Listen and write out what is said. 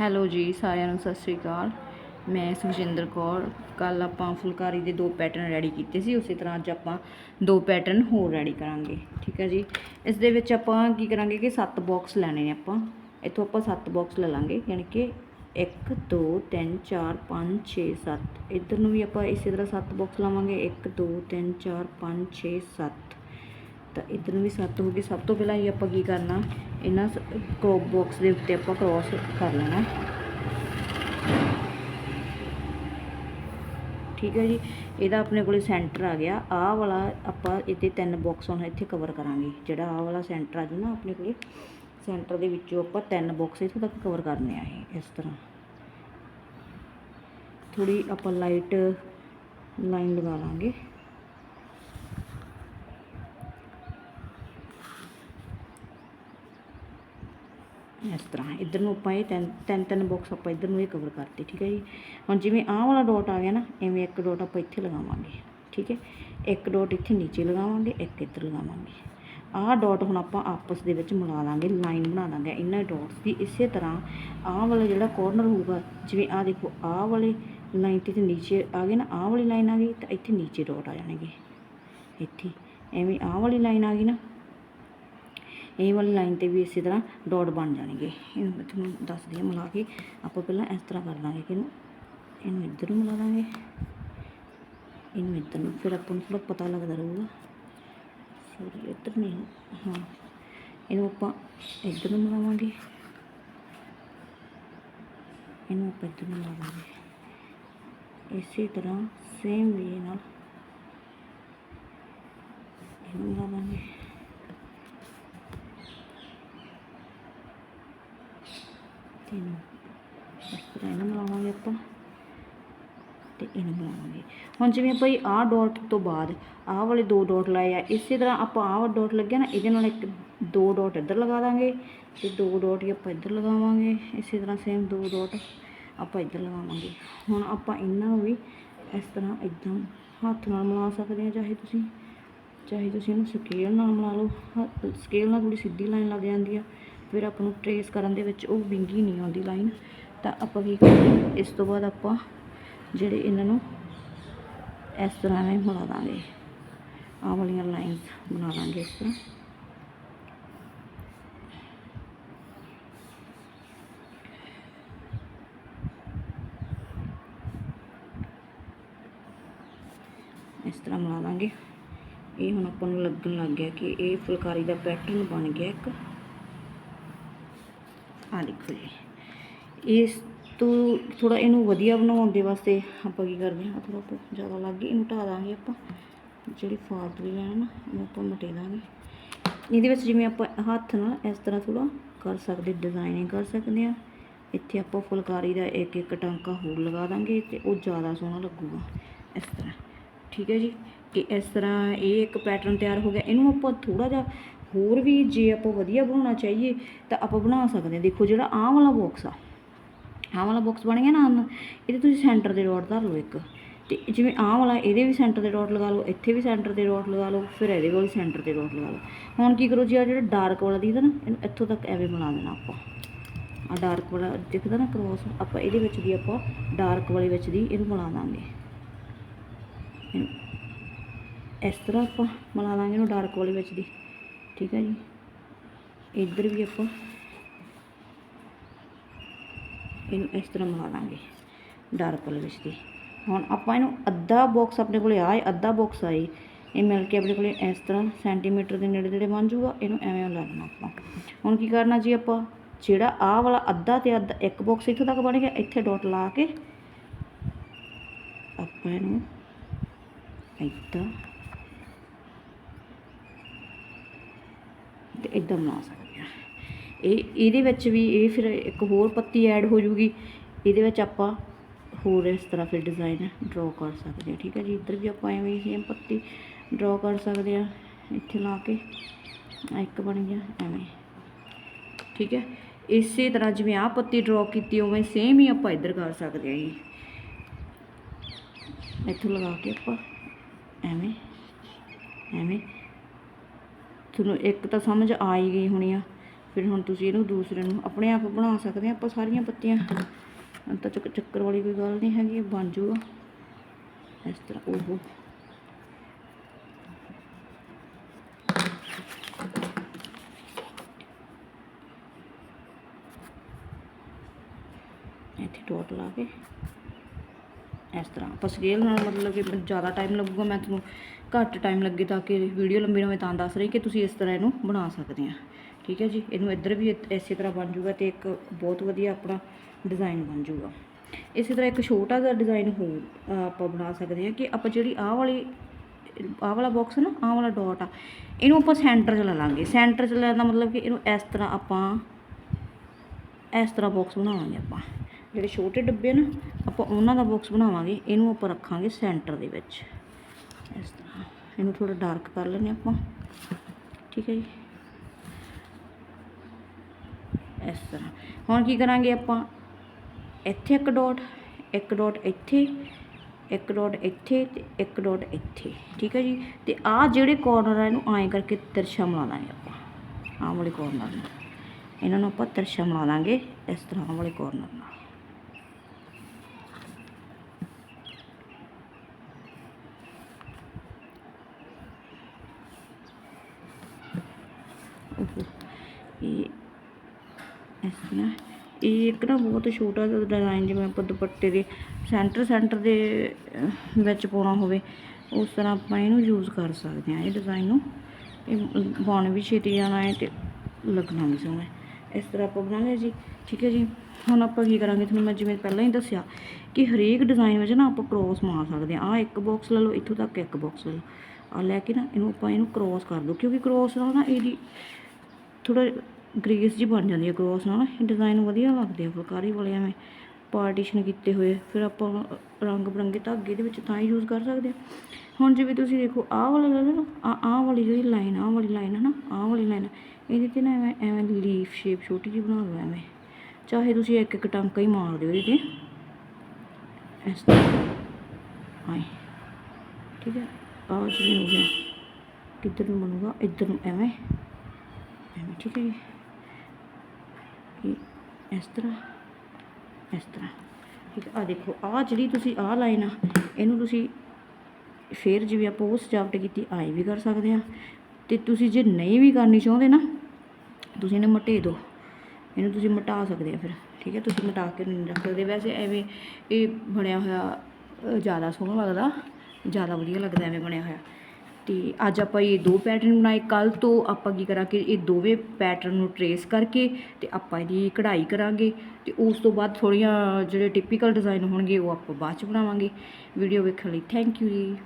Hello ਜੀ, ਸਾਰਿਆਂ ਨੂੰ ਸਤਿ ਸ੍ਰੀ ਅਕਾਲ। ਮੈਂ ਸੁਖਜਿੰਦਰ ਕੌਰ। ਕੱਲ ਆਪਾਂ ਫੁਲਕਾਰੀ ਦੇ ਦੋ ਪੈਟਰਨ ਰੈਡੀ ਕੀਤੇ ਸੀ, ਉਸੇ ਤਰ੍ਹਾਂ ਅੱਜ ਆਪਾਂ ਦੋ ਪੈਟਰਨ ਹੋਰ ਰੈਡੀ ਕਰਾਂਗੇ। ਠੀਕ ਹੈ ਜੀ? ਇਸ ਦੇ ਵਿੱਚ ਆਪਾਂ ਕੀ ਕਰਾਂਗੇ ਕਿ ਸੱਤ ਬਾਕਸ ਲੈਣੇ ਨੇ ਆਪਾਂ। ਇੱਥੋਂ ਆਪਾਂ ਸੱਤ ਬਾਕਸ ਲੈ ਲਾਂਗੇ, ਯਾਨੀ ਕਿ 1 2 3 4 5 6 7 ਇੱਧਰ ਨੂੰ ਵੀ ਆਪਾਂ ਇਸੇ ਤਰ੍ਹਾਂ ਸੱਤ ਬਾਕਸ ਲਾਵਾਂਗੇ। 1 2 3 4 5 6 7 ਤਾਂ ਇੱਧਰ ਨੂੰ ਵੀ ਸੱਤ ਹੋ ਗਏ। ਸਭ ਤੋਂ ਪਹਿਲਾਂ ਹੀ ਆਪਾਂ ਕੀ ਕਰਨਾ? ਇਹਨਾਂ ਕ੍ਰੋਪ ਬਾਕਸ ਦੇ ਉੱਤੇ ਆਪਾਂ ਕ੍ਰੋਸ ਕਰ ਲੈਣਾ। ਠੀਕ ਹੈ ਜੀ, ਇਹਦਾ ਆਪਣੇ ਕੋਲੇ ਸੈਂਟਰ ਆ ਗਿਆ। ਆਹ ਵਾਲਾ ਆਪਾਂ ਇਹਦੇ ਤਿੰਨ ਬਾਕਸ ਹੁਣ ਇੱਥੇ ਕਵਰ ਕਰਾਂਗੇ। ਜਿਹੜਾ ਆਹ ਵਾਲਾ ਸੈਂਟਰ ਆ ਜੂ ਨਾ ਆਪਣੇ ਕੋਲੇ ਸੈਂਟਰ ਦੇ ਵਿੱਚੋਂ ਆਪਾਂ ਤਿੰਨ ਬਾਕਸ ਇੱਥੋਂ ਤੱਕ ਕਵਰ ਕਰਨੇ ਆ ਇਹ, ਇਸ ਤਰ੍ਹਾਂ। ਥੋੜੀ ਆਪਾਂ ਲਾਈਟ ਲਾਈਨ ਲਗਾ ਲਾਂਗੇ। ਇਸ ਤਰ੍ਹਾਂ ਇੱਧਰ ਨੂੰ ਆਪਾਂ ਇਹ ਤਿੰਨ ਤਿੰਨ ਤਿੰਨ ਬਾਕਸ ਆਪਾਂ ਇੱਧਰ ਨੂੰ ਇਹ ਕਵਰ ਕਰਤੇ, ਠੀਕ ਹੈ ਜੀ? ਹੁਣ ਜਿਵੇਂ ਆਹ ਵਾਲਾ ਡਾਟ ਆ ਗਿਆ ਨਾ, ਐਵੇਂ ਇੱਕ ਡਾਟ ਆਪਾਂ ਇੱਥੇ ਲਗਾਵਾਂਗੇ, ਠੀਕ ਹੈ? ਇੱਕ ਡਾਟ ਇੱਥੇ ਨੀਚੇ ਲਗਾਵਾਂਗੇ, ਇੱਕ ਇੱਧਰ ਲਗਾਵਾਂਗੇ। ਆਹ ਡਾਟ ਹੁਣ ਆਪਾਂ ਆਪਸ ਦੇ ਵਿੱਚ ਮਿਲਾ ਲਾਂਗੇ ਲਾਈਨ ਬਣਾ ਦਾਂਗੇ ਇਹਨਾਂ ਡਾਟਸ ਦੀ ਇਸੇ ਤਰ੍ਹਾਂ ਆਹ ਵਾਲਾ ਜਿਹੜਾ ਕੋਰਨਰ ਹੋਊਗਾ, ਜਿਵੇਂ ਆਹ ਦੇਖੋ, ਆਹ ਵਾਲੇ ਲਾਈਨ ਤੇ ਨੀਚੇ ਆ ਗਏ ਨਾ, ਆਹ ਵਾਲੀ ਲਾਈਨ ਆ ਗਈ, ਤਾਂ ਇੱਥੇ ਨੀਚੇ ਡਾਟ ਆ ਜਾਣਗੇ। ਇੱਥੇ, ਐਵੇਂ ਆਹ ਵਾਲੀ ਲਾਈਨ ਆ ਗਈ ਨਾ ਇਹ ਵਾਲੀ ਲਾਈਨ ਤੇ ਵੀ ਇਸੇ ਤਰ੍ਹਾਂ ਡਾਟ ਬਣ ਜਾਣਗੇ। ਇਹਨੂੰ ਮੈਂ ਤੁਹਾਨੂੰ ਦੱਸਦੀ ਹਾਂ ਮਿਲਾ ਕੇ ਆਪਾਂ ਪਹਿਲਾਂ ਇਸ ਤਰ੍ਹਾਂ ਕਰ ਦਾਂਗੇ ਕਿ ਇਹਨੂੰ ਇਹਨੂੰ ਇੱਧਰ ਨੂੰ ਮਿਲਾ ਦਾਂਗੇ। ਇਹਨੂੰ ਇੱਧਰ ਨੂੰ, ਫਿਰ ਆਪਾਂ ਨੂੰ ਥੋੜਾ ਪਤਾ ਲੱਗਦਾ ਰਹੂਗਾ। ਸੌਰੀ, ਇੱਧਰ ਨਹੀਂ, ਹਾਂ। ਇਹਨੂੰ ਆਪਾਂ ਇੱਧਰ ਨੂੰ ਮਿਲਾਵਾਂਗੇ। ਇਹਨੂੰ ਆਪਾਂ ਇੱਧਰ ਨੂੰ ਮਿਲਾਵਾਂਗੇ ਇਸੇ ਤਰ੍ਹਾਂ ਸੇਮ ਵੇ ਨਾਲ ਇਹਨੂੰ ਮਿਲਾਵਾਂਗੇ ਤਿੰਨ ਇਸ ਤਰ੍ਹਾਂ ਇਹਨੂੰ ਮਿਲਾਵਾਂਗੇ ਆਪਾਂ ਤੇ ਇਹਨੂੰ ਮਿਲਾਵਾਂਗੇ ਹੁਣ ਜਿਵੇਂ ਆਪਾਂ ਇਹ ਆਹ ਡਾਟ ਤੋਂ ਬਾਅਦ ਆਹ ਵਾਲੇ ਦੋ ਡਾਟ ਲਾਏ ਆ ਇਸੇ ਤਰ੍ਹਾਂ ਆਪਾਂ ਆਹ ਵਾਲਾ ਡਾਟ ਲੱਗਿਆ ਨਾ ਇਹਦੇ ਨਾਲ ਇੱਕ ਦੋ ਡਾਟ ਇੱਧਰ ਲਗਾ ਦਾਂਗੇ ਤੇ ਦੋ ਡਾਟ ਹੀ ਆਪਾਂ ਇੱਧਰ ਲਗਾਵਾਂਗੇ ਇਸੇ ਤਰ੍ਹਾਂ ਸੇਮ ਦੋ ਡਾਟ ਆਪਾਂ ਇੱਧਰ ਲਗਾਵਾਂਗੇ ਹੁਣ ਆਪਾਂ ਇਹਨਾਂ ਨੂੰ ਵੀ ਇਸ ਤਰ੍ਹਾਂ ਇਦਾਂ ਹੱਥ ਨਾਲ ਮਿਲਾ ਸਕਦੇ ਹਾਂ ਚਾਹੇ ਤੁਸੀਂ ਚਾਹੇ ਤੁਸੀਂ ਇਹਨੂੰ ਸਕੇਲ ਨਾਲ ਮਿਲਾ ਲਓ ਸਕੇਲ ਨਾਲ ਥੋੜੀ ਸਿੱਧੀ ਲਾਈਨ ਲੱਗ ਜਾਂਦੀ ਆ ਫਿਰ ਆਪਾਂ ਨੂੰ ਟਰੇਸ ਕਰਨ ਦੇ ਵਿੱਚ ਉਹ ਵਿੰਗੀ ਨਹੀਂ ਆਉਂਦੀ ਲਾਈਨ ਤਾਂ ਆਪਾਂ ਕੀ ਕਰਾਂਗੇ ਇਸ ਤੋਂ ਬਾਅਦ ਆਪਾਂ ਜਿਹੜੇ ਇਹਨਾਂ ਨੂੰ ਇਸ ਤਰ੍ਹਾਂ ਐਵੇਂ ਮਿਲਾ ਦਾਂਗੇ। ਆਹ ਵਾਲੀਆਂ ਲਾਈਨਸ ਬਣਾ ਲਾਂਗੇ ਇਸ ਤਰ੍ਹਾਂ। ਇਸ ਤਰ੍ਹਾਂ ਮਿਲਾ ਦਾਂਗੇ। ਇਹ ਹੁਣ ਆਪਾਂ ਨੂੰ ਲੱਗਣ ਲੱਗ ਗਿਆ ਕਿ ਇਹ ਫੁਲਕਾਰੀ ਦਾ ਪੈਟਰਨ ਬਣ ਗਿਆ ਇੱਕ। ਆ ਦੇਖੋ ਜੀ। ਇਸ ਤੋਂ ਥੋੜਾ ਇਹਨੂੰ ਵਧੀਆ ਬਣਾਉਣ ਦੇ ਵਾਸਤੇ ਆਪਾਂ ਕੀ ਕਰਦੇ ਹਾਂ ਥੋੜਾ ਜ਼ਿਆਦਾ ਲੱਗ ਗਈ ਇਹਨੂੰ ਢਾ ਦਾਂਗੇ ਆਪਾਂ। ਜਿਹੜੀ ਫਾਲਤੂ ਦੀ ਲੈਣਾ ਨਾ, ਇਹਨੂੰ ਆਪਾਂ ਮਟੇ ਦਾਂਗੇ। ਇਹਦੇ ਵਿੱਚ ਜਿਵੇਂ ਆਪਾਂ ਹੱਥ ਨਾਲ ਇਸ ਤਰ੍ਹਾਂ ਥੋੜਾ ਕਰ ਸਕਦੇ ਡਿਜ਼ਾਈਨਿੰਗ ਕਰ ਸਕਦੇ ਆ ਇੱਥੇ ਆਪਾਂ ਫੁਲਕਾਰੀ ਦਾ ਇੱਕ ਇੱਕ ਟਾਂਕਾ ਹੋਰ ਲਗਾ ਦਾਂਗੇ ਤੇ ਉਹ ਜ਼ਿਆਦਾ ਸੋਹਣਾ ਲੱਗੂਗਾ ਇਸ ਤਰ੍ਹਾਂ। ਠੀਕ ਹੈ ਜੀ? ਕਿ ਇਸ ਤਰ੍ਹਾਂ ਇਹ ਇੱਕ ਪੈਟਰਨ ਤਿਆਰ ਹੋ ਗਿਆ। ਇਹਨੂੰ ਆਪਾਂ ਥੋੜਾ ਜਿਹਾ ਹੋਰ ਵੀ ਜੇ ਆਪਾਂ ਵਧੀਆ ਬਣਾਉਣਾ ਚਾਹੀਏ ਤਾਂ ਆਪਾਂ ਬਣਾ ਸਕਦੇ ਹਾਂ। ਦੇਖੋ ਜਿਹੜਾ ਆਹ ਵਾਲਾ ਬਾਕਸ ਆ, ਆਹ ਵਾਲਾ ਬਾਕਸ ਬਣ ਗਿਆ ਨਾ ਇਹਦੇ ਤੁਸੀਂ ਸੈਂਟਰ ਦੇ ਡਾਟ ਧਰ ਲਓ ਇੱਕ। ਤੇ ਜਿਵੇਂ ਆਹ ਵਾਲਾ, ਇਹਦੇ ਵੀ ਸੈਂਟਰ ਦੇ ਡਾਟ ਲਗਾ ਲਓ, ਇੱਥੇ ਵੀ ਸੈਂਟਰ ਦੇ ਡਾਟ ਲਗਾ ਲਓ, ਫਿਰ ਇਹਦੇ ਕੋਲ ਸੈਂਟਰ ਤੇ ਡਾਟ ਲਗਾ ਲਓ। ਹੁਣ ਕੀ ਕਰੋ ਜੀ ਆ ਜਿਹੜਾ ਡਾਰਕ ਵਾਲਾ ਦਿਖਦਾ ਨਾ, ਇਹਨੂੰ ਇੱਥੋਂ ਤੱਕ ਐਵੇਂ ਬਣਾ ਦੇਣਾ ਆਪਾਂ। ਆ ਡਾਰਕ ਵਾਲਾ ਦਿਖਦਾ ਨਾ ਕ੍ਰੋਸ ਆਪਾਂ ਇਹਦੇ ਵਿੱਚ ਵੀ ਆਪਾਂ ਡਾਰਕ ਵਾਲੇ ਵਿੱਚ ਦੀ ਇਹਨੂੰ ਬਣਾ ਦਾਂਗੇ। ਇਸ ਤਰ੍ਹਾਂ ਆਪਾਂ ਬਣਾ ਦਾਂਗੇ ਇਹਨੂੰ ਡਾਰਕ ਵਾਲੇ ਵਿੱਚ ਦੀ। ਠੀਕ ਹੈ ਜੀ। ਇੱਧਰ ਵੀ ਆਪਾਂ ਇਹਨੂੰ ਇਸ ਤਰ੍ਹਾਂ ਮਿਲਾ ਲਾਂਗੇ ਡਾਰਕ ਵਾਲੇ ਵਿੱਚ ਦੀ। ਹੁਣ ਆਪਾਂ ਇਹਨੂੰ ਅੱਧਾ ਬਾਕਸ ਆਪਣੇ ਕੋਲੇ ਆਏ, ਅੱਧਾ ਬਾਕਸ ਆਏ। ਇਹ ਮਿਲ ਕੇ ਆਪਣੇ ਕੋਲੇ ਇਸ ਤਰ੍ਹਾਂ ਸੈਂਟੀਮੀਟਰ ਦੇ ਨੇੜੇ ਨੇੜੇ ਬਣ ਜਾਊਗਾ, ਇਹਨੂੰ ਐਵੇਂ ਲਾ ਆਪਾਂ। ਹੁਣ ਕੀ ਕਰਨਾ ਜੀ ਆਪਾਂ? ਜਿਹੜਾ ਆਹ ਵਾਲਾ ਅੱਧਾ ਤੇ ਅੱਧਾ, ਇੱਕ ਬਾਕਸ ਇੱਥੋਂ ਤੱਕ ਬਣ ਗਿਆ, ਇੱਥੇ ਡਾਟ ਲਾ ਕੇ ਆਪਾਂ ਇਹਨੂੰ ਇੱਦਾਂ ਤੇ ਇਦਾਂ ਬਣਾ ਸਕਦੇ ਆ ਇਹ, ਇਹਦੇ ਵਿੱਚ ਵੀ ਇਹ ਫਿਰ ਇੱਕ ਹੋਰ ਪੱਤੀ ਐਡ ਹੋ ਜੂਗੀ। ਇਹਦੇ ਵਿੱਚ ਆਪਾਂ ਹੋਰ ਇਸ ਤਰ੍ਹਾਂ ਫਿਰ ਡਿਜ਼ਾਈਨ ਡਰਾ ਕਰ ਸਕਦੇ ਆ ਠੀਕ ਹੈ ਜੀ? ਇੱਧਰ ਵੀ ਆਪਾਂ ਐਵੇਂ ਹੀ ਸੇਮ ਪੱਤੀ ਡਰਾ ਕਰ ਸਕਦੇ ਆ ਇੱਥੇ ਲਾ ਕੇ ਇੱਕ ਬਣ ਗਿਆ, ਐਵੇਂ। ਠੀਕ ਹੈ? ਇਸੇ ਤਰ੍ਹਾਂ ਜਿਵੇਂ ਆਹ ਪੱਤੀ ਡਰਾ ਕੀਤੀ, ਉਵੇਂ ਸੇਮ ਹੀ ਆਪਾਂ ਇੱਧਰ ਕਰ ਸਕਦੇ ਆ ਜੀ। ਇੱਥੋਂ ਲਗਾ ਕੇ ਆਪਾਂ ਐਵੇਂ ਐਵੇਂ। ਤੁਹਾਨੂੰ ਇੱਕ ਤਾਂ ਸਮਝ ਆ ਹੀ ਗਈ ਹੋਣੀ ਆ। ਫਿਰ ਹੁਣ ਤੁਸੀਂ ਇਹਨੂੰ ਦੂਸਰੇ ਨੂੰ ਆਪਣੇ ਆਪ ਬਣਾ ਸਕਦੇ ਆ, ਆਪਾਂ ਸਾਰੀਆਂ ਪੱਤੀਆਂ। ਤਾਂ ਚੱਕ- ਚੱਕਰ ਵਾਲੀ ਕੋਈ ਗੱਲ ਨਹੀਂ ਹੈਗੀ ਬਣ ਜੂਗਾ ਇਸ ਤਰ੍ਹਾਂ ਉਹ ਇੱਥੇ ਟੋਟ ਲਾ ਕੇ। ਇਸ ਤਰ੍ਹਾਂ। ਆਪਾਂ ਸਕੇਲ ਨਾਲ ਮਤਲਬ ਕਿ ਜ਼ਿਆਦਾ ਟਾਈਮ ਲੱਗੂਗਾ, ਮੈਂ ਤੁਹਾਨੂੰ ਘੱਟ ਟਾਈਮ ਲੱਗੇ ਤਾਂ ਕਿ ਵੀਡੀਓ ਲੰਬੀ ਨਾ ਹੋਵੇ ਤਾਂ ਦੱਸ ਰਹੀ ਕਿ ਤੁਸੀਂ ਇਸ ਤਰ੍ਹਾਂ ਇਹਨੂੰ ਬਣਾ ਸਕਦੇ ਆ। ਠੀਕ ਹੈ ਜੀ? ਇਹਨੂੰ ਇੱਧਰ ਵੀ ਇਸੇ ਤਰ੍ਹਾਂ ਬਣ ਜੂਗਾ ਤੇ ਇੱਕ ਬਹੁਤ ਵਧੀਆ ਆਪਣਾ ਡਿਜ਼ਾਈਨ ਬਣ ਜੂਗਾ ਇਸੇ ਤਰ੍ਹਾਂ ਇੱਕ ਛੋਟਾ ਜਿਹਾ ਡਿਜ਼ਾਈਨ ਹੋਰ ਆਪਾਂ ਬਣਾ ਸਕਦੇ ਹਾਂ ਕਿ ਆਪਾਂ ਜਿਹੜੀ ਆਹ ਵਾਲੀ, ਆਹ ਵਾਲਾ ਬਾਕਸ ਨਾ, ਆਹ ਵਾਲਾ ਡਾਟ ਆ, ਇਹਨੂੰ ਆਪਾਂ ਸੈਂਟਰ 'ਚ ਲੈ ਲਾਂਗੇ। ਸੈਂਟਰ 'ਚ ਲੈਣ ਦਾ ਮਤਲਬ ਕਿ ਇਹਨੂੰ ਇਸ ਤਰ੍ਹਾਂ ਆਪਾਂ, ਇਸ ਤਰ੍ਹਾਂ ਬਾਕਸ ਬਣਾਵਾਂਗੇ ਆਪਾਂ। ਜਿਹੜੇ ਛੋਟੇ ਡੱਬੇ ਨਾ, ਆਪਾਂ ਉਹਨਾਂ ਦਾ ਬਾਕਸ ਬਣਾਵਾਂਗੇ, ਇਹਨੂੰ ਆਪਾਂ ਰੱਖਾਂਗੇ ਸੈਂਟਰ ਦੇ ਵਿੱਚ। ਇਸ ਤਰ੍ਹਾਂ। ਇਹਨੂੰ ਥੋੜਾ ਡਾਰਕ ਕਰ ਲੈਂਦੇ ਆਪਾਂ। ਠੀਕ ਹੈ ਜੀ? ਇਸ ਤਰ੍ਹਾਂ। ਹੁਣ ਕੀ ਕਰਾਂਗੇ ਆਪਾਂ? ਇੱਥੇ ਇੱਕ ਡਾਟ ਇੱਕ ਡਾਟ ਇੱਥੇ, ਇੱਕ ਡਾਟ ਇੱਥੇ ਤੇ ਇੱਕ ਡਾਟ ਇੱਥੇ। ਠੀਕ ਹੈ ਜੀ? ਤੇ ਆਹ ਜਿਹੜੇ ਕੋਰਨਰ ਆ, ਇਹਨੂੰ ਐਂ ਕਰਕੇ ਤਿਰਛਾ ਮਿਲਾ ਦਾਂਗੇ ਆਪਾਂ। ਆਹ ਵਾਲੇ ਕੋਰਨਰ ਨੂੰ। ਇਹਨਾਂ ਨੂੰ ਆਪਾਂ ਤਿਰਛਾ ਮਿਲਾ ਦਾਂਗੇ ਇਸ ਤਰ੍ਹਾਂ ਆਹ ਵਾਲੇ ਕੋਰਨਰ ਨਾਲ। ਉਹ ਇਹ ਇਸ ਤਰ੍ਹਾਂ ਇਹ ਇੱਕ ਨਾ ਬਹੁਤ ਛੋਟਾ ਜਿਹਾ ਡਿਜ਼ਾਈਨ ਜਿਵੇਂ ਆਪਾਂ ਦੁਪੱਟੇ ਦੇ ਸੈਂਟਰ ਸੈਂਟਰ ਦੇ ਵਿੱਚ ਪਾਉਣਾ ਹੋਵੇ, ਉਸ ਤਰ੍ਹਾਂ ਆਪਾਂ ਇਹਨੂੰ ਯੂਜ਼ ਕਰ ਸਕਦੇ ਹਾਂ, ਇਹ ਡਿਜ਼ਾਈਨ ਨੂੰ। ਇਹ ਬਣ ਵੀ ਛੇਤੀ ਜਾਣਾ ਹੈ ਤੇ ਲੱਗਣਾ ਵੀ ਸੋਹਣਾ ਇਸ ਤਰ੍ਹਾਂ ਆਪਾਂ ਬਣਾਉਂਦੇ ਜੀ। ਠੀਕ ਹੈ ਜੀ। ਹੁਣ ਆਪਾਂ ਕੀ ਕਰਾਂਗੇ? ਤੁਹਾਨੂੰ ਮੈਂ ਜਿਵੇਂ ਪਹਿਲਾਂ ਹੀ ਦੱਸਿਆ ਕਿ ਹਰੇਕ ਡਿਜ਼ਾਈਨ ਵਿੱਚ ਨਾ ਆਪਾਂ ਕ੍ਰੋਸ ਮਾਰ ਸਕਦੇ ਹਾਂ। ਆ ਇੱਕ ਬਾਕਸ ਲੈ ਲਓ, ਇੱਥੋਂ ਤੱਕ ਇੱਕ ਬਾਕਸ ਲੈ ਲਓ। ਆ ਲੈ ਕੇ ਨਾ ਇਹਨੂੰ ਆਪਾਂ ਇਹਨੂੰ ਕ੍ਰੋਸ ਕਰ ਦਿਓ, ਕਿਉਂਕਿ ਕ੍ਰੋਸ ਨਾਲ ਨਾ ਇਹਦੀ ਥੋੜਾ ਗ੍ਰੇਸ ਜੀ ਬਣ ਜਾਂਦੀ ਹੈ ਕ੍ਰੋਸ ਨਾਲ ਇਹ ਡਿਜ਼ਾਈਨ ਵਧੀਆ ਲੱਗਦੇ ਆ ਫੁਲਕਾਰੀ ਵਾਲੇ ਐਵੇਂ ਪਾਰਟੀਸ਼ਨ ਕੀਤੇ ਹੋਏ, ਫਿਰ ਆਪਾਂ ਰੰਗ ਬਰੰਗੇ ਧਾਗੇ ਦੇ ਵਿੱਚ ਤਾਂ ਹੀ ਯੂਜ਼ ਕਰ ਸਕਦੇ ਆ ਹੁਣ ਜਿਵੇਂ ਤੁਸੀਂ ਦੇਖੋ, ਆਹ ਵਾਲਾ ਲੈ ਲਓ ਆ ਆਹ ਵਾਲੀ ਜਿਹੜੀ ਲਾਈਨ ਆਹ ਵਾਲੀ ਲਾਈਨ ਹੈ ਨਾ, ਆਹ ਵਾਲੀ ਲਾਈਨ ਇਹਦੇ ਤੇ ਨਾ ਐਵੇਂ ਐਵੇਂ ਲੀਫ ਸ਼ੇਪ ਛੋਟੀ ਜਿਹੀ ਬਣਾ ਲਓ ਐਵੇਂ। ਚਾਹੇ ਤੁਸੀਂ ਇੱਕ ਇੱਕ ਟਾਂਕਾ ਹੀ ਮਾਰ ਦਿਓ ਇਹਦੇ। ਤੇ ਇਸ ਤਰ੍ਹਾਂ। ਆਏ। ਠੀਕ ਹੈ? ਆਹ ਜਿਵੇਂ ਹੋ ਗਿਆ। ਕਿੱਧਰ ਨੂੰ ਬਣੂਗਾ? ਇੱਧਰ ਨੂੰ ਐਵੇਂ। ਐਵੇਂ ਠੀਕ ਹੈ ਜੀ ਇਹ ਇਸ ਤਰ੍ਹਾਂ ਇਸ ਤਰ੍ਹਾਂ ਠੀਕ ਹੈ ਆ ਦੇਖੋ ਆ ਜਿਹੜੀ ਤੁਸੀਂ ਆਹ ਲਾਈਨ ਆ, ਇਹਨੂੰ ਤੁਸੀਂ ਫੇਰ ਜਿਵੇਂ ਆਪਾਂ ਉਹ ਸਜਾਵਟ ਕੀਤੀ, ਆਏ ਵੀ ਕਰ ਸਕਦੇ ਆ। ਤੇ ਤੁਸੀਂ ਜੇ ਨਹੀਂ ਵੀ ਕਰਨੀ ਚਾਹੁੰਦੇ ਨਾ, ਤੁਸੀਂ ਇਹਨੂੰ ਮਟੇ ਦਿਓ ਇਹਨੂੰ ਤੁਸੀਂ ਮਟਾ ਸਕਦੇ ਆ ਫਿਰ, ਠੀਕ ਹੈ ਤੁਸੀਂ ਮਟਾ ਕੇ ਨਹੀਂ ਰੱਖ ਸਕਦੇ। ਵੈਸੇ ਐਵੇਂ ਇਹ ਬਣਿਆ ਹੋਇਆ ਜ਼ਿਆਦਾ ਸੋਹਣਾ ਲੱਗਦਾ, ਜ਼ਿਆਦਾ ਵਧੀਆ ਲੱਗਦਾ ਐਵੇਂ ਬਣਿਆ ਹੋਇਆ। ਅਤੇ ਅੱਜ ਆਪਾਂ ਇਹ ਦੋ ਪੈਟਰਨ ਬਣਾਏ। ਕੱਲ ਤੋਂ ਆਪਾਂ ਕੀ ਕਰਾਂਗੇ, ਇਹ ਦੋਵੇਂ ਪੈਟਰਨ ਨੂੰ ਟਰੇਸ ਕਰਕੇ ਤੇ ਆਪਾਂ ਇਹਦੀ ਕਢਾਈ ਕਰਾਂਗੇ ਤੇ ਉਸ ਤੋਂ ਬਾਅਦ ਥੋੜੀਆਂ ਜਿਹੜੇ ਟਿਪੀਕਲ ਡਿਜ਼ਾਈਨ ਹੋਣਗੇ, ਉਹ ਆਪਾਂ ਬਾਅਦ ਚ ਬਣਾਵਾਂਗੇ। ਵੀਡੀਓ ਵੇਖਣ ਲਈ ਥੈਂਕ ਯੂ ਜੀ।